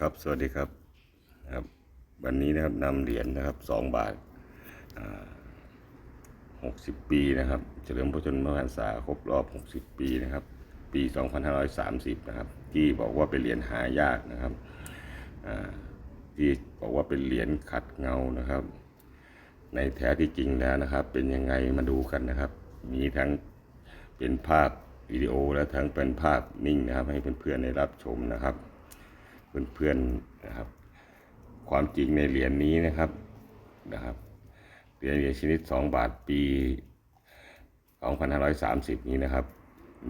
ครับสวัสดีครับครับวันนี้นะครับนำเหรียญนะครับสองบาทหกสิบปีนะครับ เฉลิมพระชนมพรรษาครบรอบหกสิบปีนะครับ ปีสองพันห้าร้อยสามสิบนะครับ ที่บอกว่าเป็นเหรียญหายากนะครับที่บอกว่าเป็นเหรียญขัดเงานะครับ ในแท้ที่จริงแล้วนะครับ เป็นยังไงมาดูกันนะครับ มีทั้งเป็นภาพวิดีโอและทั้งเป็นภาพนิ่งนะครับ ให้เพื่อนๆได้รับชมนะครับ เพื่อนๆนะครับ ความจริงในเหรียญนี้นะครับนะครับเหรียญเหรียญชนิด 2 บาทปี 2530 นี้นะครับ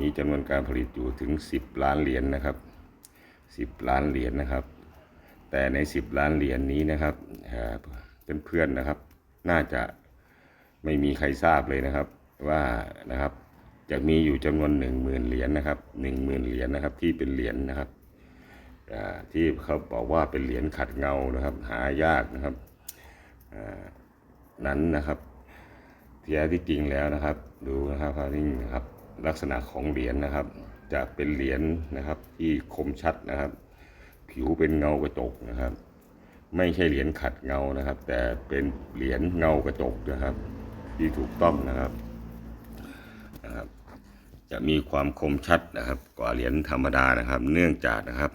มีจำนวนการผลิตอยู่ถึง 10 ล้านเหรียญนะครับ 10 ล้านเหรียญนะครับ แต่ใน 10 ล้านเหรียญนี้นะครับเพื่อนๆนะครับ น่าจะไม่มีใครทราบเลยนะครับว่านะครับจะมีอยู่จำนวน10,000เหรียญนะครับ10,000เหรียญนะครับที่เป็นเหรียญนะครับ ที่เขาบอกว่าเป็นเหรียญขัดเงานะครับ หายากนะครับนั้นนะครับที่แท้ที่จริงแล้วนะครับ ดูนะครับภาพนิ่งนะครับลักษณะของเหรียญนะครับ จะเป็นเหรียญนะครับที่คมชัดนะครับ ผิวเป็นเงากระจกนะครับ ไม่ใช่เหรียญขัดเงานะครับ แต่เป็นเหรียญเงากระจกนะครับ ที่ถูกต้องนะครับนะครับ จะมีความคมชัดนะครับ กว่าเหรียญธรรมดานะครับ เนื่องจากนะครับ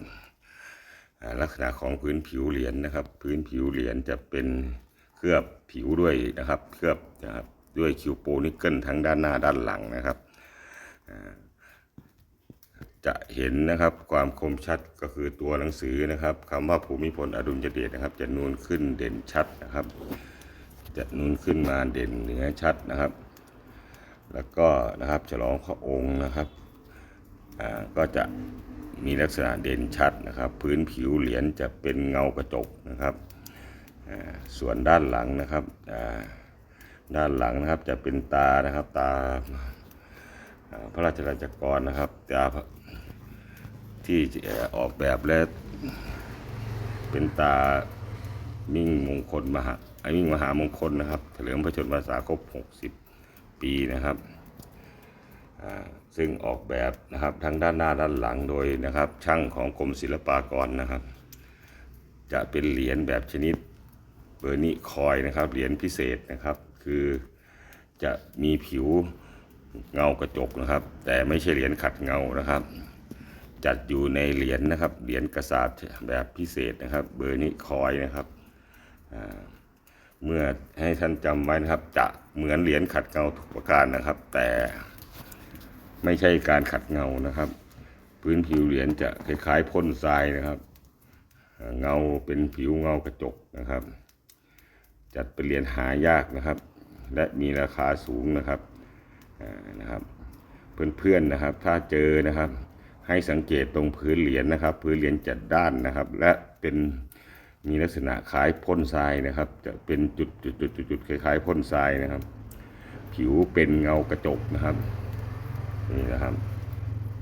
ลักษณะของพื้นผิวเหรียญนะครับ พื้นผิวเหรียญจะเป็นเคลือบผิวด้วยนะครับ เคลือบนะครับด้วยคิวโปนิกเกิลทั้งด้านหน้าด้านหลังนะครับ จะเห็นนะครับความคมชัดก็คือตัวหนังสือนะครับคำว่าภูมิพลอดุลยเดชนะครับ จะนูนขึ้นเด่นชัดนะครับ จะนูนขึ้นมาเด่นเหนือชัดนะครับ แล้วก็นะครับฉลองพระองค์นะครับก็จะ มีลักษณะเด่นชัดนะครับ พื้นผิวเหรียญจะเป็นเงากระจกนะครับส่วนด้านหลังนะครับด้านหลังนะครับจะเป็นตานะครับตาพระราชราชกรนะครับตาที่ออออกแบบและเป็นตามิ่งมงคลมหาไอ้มิ่งมหามงคลนะครับเฉลิมพระชนมพรรษาครบ 60 ปีนะครับอ่า ซึ่งออกแบบนะครับทั้งด้านหน้าด้านหลังโดยนะครับ ช่างของกรมศิลปากรนะครับ จะเป็นเหรียญแบบชนิดเบอร์นิคอยนะครับเหรียญพิเศษนะครับ คือจะมีผิวเงากระจกนะครับ แต่ไม่ใช่เหรียญขัดเงานะครับ จัดอยู่ในเหรียญนะครับเหรียญกระสาบแบบพิเศษนะครับ เบอร์นิคอยนะครับเมื่อให้ท่านจำไว้นะครับ จะเหมือนเหรียญขัดเงาทุกประการนะครับ แต่ ไม่ใช่การขัดเงานะครับ พื้นผิวเหรียญจะคล้ายๆพ่นทรายนะครับ เงาเป็นผิวเงากระจกนะครับ จัดเป็นเหรียญหายากนะครับ และมีราคาสูงนะครับนะครับเพื่อนๆนะครับ ถ้าเจอนะครับ ให้สังเกตตรงพื้นเหรียญนะครับ พื้นเหรียญจัดด้านนะครับ และเป็นมีลักษณะคล้ายพ่นทรายนะครับ จะเป็นจุดจุดจุดจุดจุดคล้ายๆพ่นทรายนะครับ ผิวเป็นเงากระจกนะครับ นี่นะครับ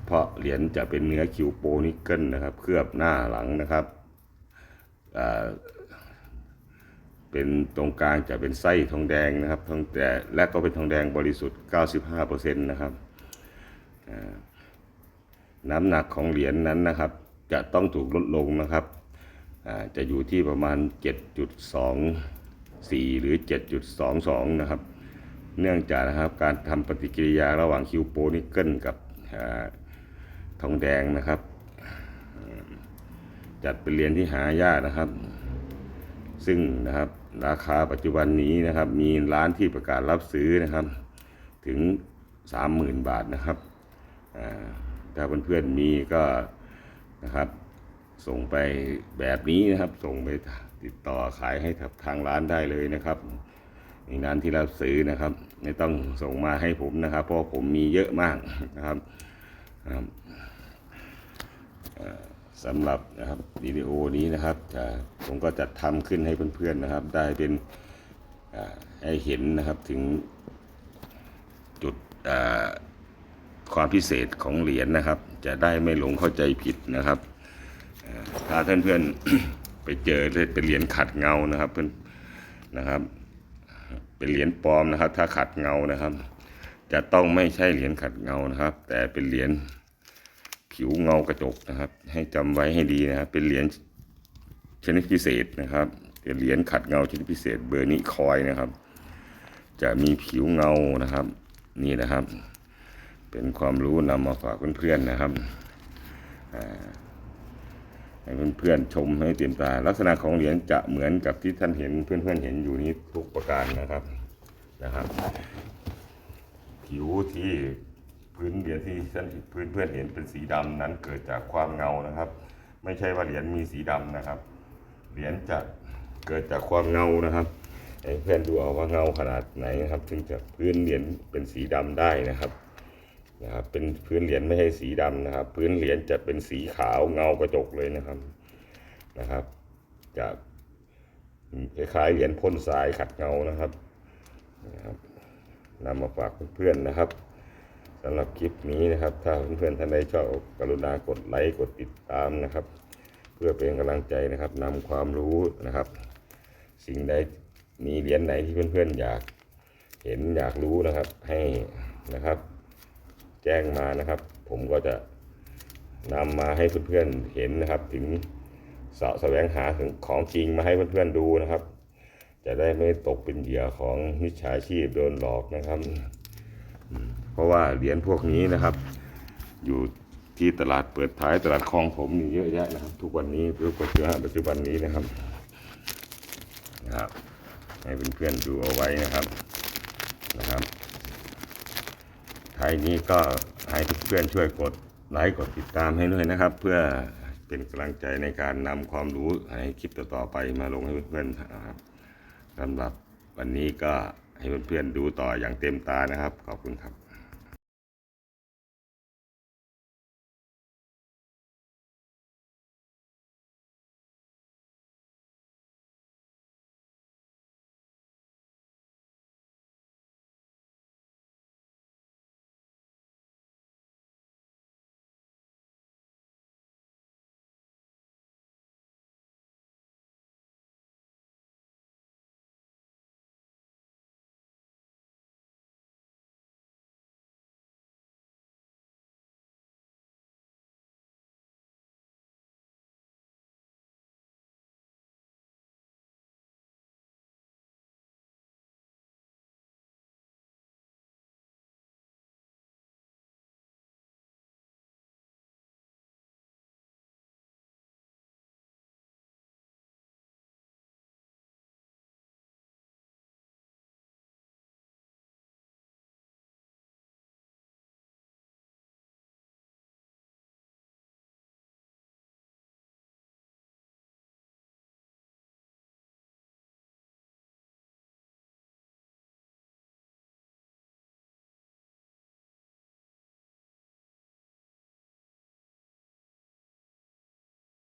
เพราะเหรียญจะเป็นเนื้อคิวโปนิกเกิลนะครับ เคลือบหน้าหลังนะครับเป็นตรงกลางจะเป็นไส้ทองแดงนะครับทองแต่และก็เป็นทองแดงบริสุทธิ์ 95%นะครับน้ำหนักของเหรียญนั้นนะครับ จะต้องถูกลดลงนะครับจะอยู่ที่ประมาณ 7.24 หรือ 7.22 นะครับ เนื่องจากนะครับการทำปฏิกิริยาระหว่างคิวโปนิกเกิลกับอทองแดงนะครับ จัดเป็นเหรียญที่หายากนะครับ ซึ่งนะครับราคาปัจจุบันนี้นะครับมีร้านที่ประกาศรับซื้อนะครับ ถึง 30,000 บาทนะครับถ้าเพื่อนๆมีก็นะครับส่งไปแบบนี้นะครับ ส่งไปติดต่อขายให้ทางร้านได้เลยนะครับในร้านที่รับซื้อนะครับ ไม่ต้องส่งมาให้ผมนะครับ เพราะผมมีเยอะมากนะครับสำหรับนะครับวิดีโอนี้นะครับผมก็จัดทำขึ้นให้เพื่อนๆนะครับ ได้เป็นอ่าให้เห็นนะครับถึงจุดความพิเศษของเหรียญนะครับ จะได้ไม่หลงเข้าใจผิดนะครับอ่าถ้าเพื่อนๆไปเจอเป็นเหรียญขัดเงานะครับเพื่อนนะครับ เป็นเหรียญปลอมนะครับ ถ้าขัดเงานะครับ จะต้องไม่ใช่เหรียญขัดเงานะครับ แต่เป็นเหรียญผิวเงากระจกนะครับ ให้จำไว้ให้ดีนะครับ เป็นเหรียญชนิดพิเศษนะครับ เป็นเหรียญขัดเงาชนิดพิเศษเบอร์นิคอยนะครับ จะมีผิวเงานะครับ นี่นะครับ เป็นความรู้นำมาฝากเพื่อนๆนะครับอ่า ให้เพื่อนๆชมให้เต็มตา ลักษณะของเหรียญจะเหมือนกับที่ท่านเห็นเพื่อนๆเห็นอยู่นี้ทุกประการนะครับนะครับ ผิวที่พื้นเหรียญที่ท่านพื้นเพื่อนเห็นเป็นสีดำนั้นเกิดจากความเงานะครับ ไม่ใช่ว่าเหรียญมีสีดำนะครับ เหรียญจะเกิดจากความเงานะครับให้เพื่อนดูเอาว่าเงาขนาดไหนนะครับ ถึงจะพื้นเหรียญเป็นสีดำได้นะครับ นะครับเป็นพื้นเหรียญไม่ใช่สีดำนะครับ พื้นเหรียญจะเป็นสีขาวเงากระจกเลยนะครับนะครับ จะคล้ายๆเหรียญพ่นทรายขัดเงานะครับนะครับนำมาฝากเพื่อนๆนะครับสำหรับคลิปนี้นะครับ ถ้าเพื่อนๆท่านใดชอบกรุณากดไลค์กดติดตามนะครับ เพื่อเป็นกำลังใจนะครับนำความรู้นะครับ สิ่งใดมีเหรียญไหนที่เพื่อนๆอยากเห็นอยากรู้นะครับให้นะครับ จ้งมานะครับ ผมก็จะนำมาให้เพื่อนๆเห็นนะครับ ถึงเสาะแสวงหาถึงของจริงมาให้เพื่อนๆดูนะครับ จะได้ไม่ตกเป็นเหยื่อของมิจฉาชีพโดนหลอกนะครับ เพราะว่าเหรียญพวกนี้นะครับ อยู่ที่ตลาดเปิดท้ายตลาดคลองผมนี่เยอะแยะนะครับ ทุกวันนี้ทุกปัจจุบันปัจจุบันนี้นะครับนะครับ ให้เพื่อนๆดูเอาไว้นะครับ ใครนี้ก็ให้เพื่อนๆช่วยกดไลค์กดติดตามให้ด้วยนะครับ เพื่อเป็นกำลังใจในการนำความรู้ในคลิปต่อๆไปมาลงให้เพื่อนๆนะครับสำหรับวันนี้ก็ให้เพื่อนๆดูต่ออย่างเต็มตานะครับ ขอบคุณครับ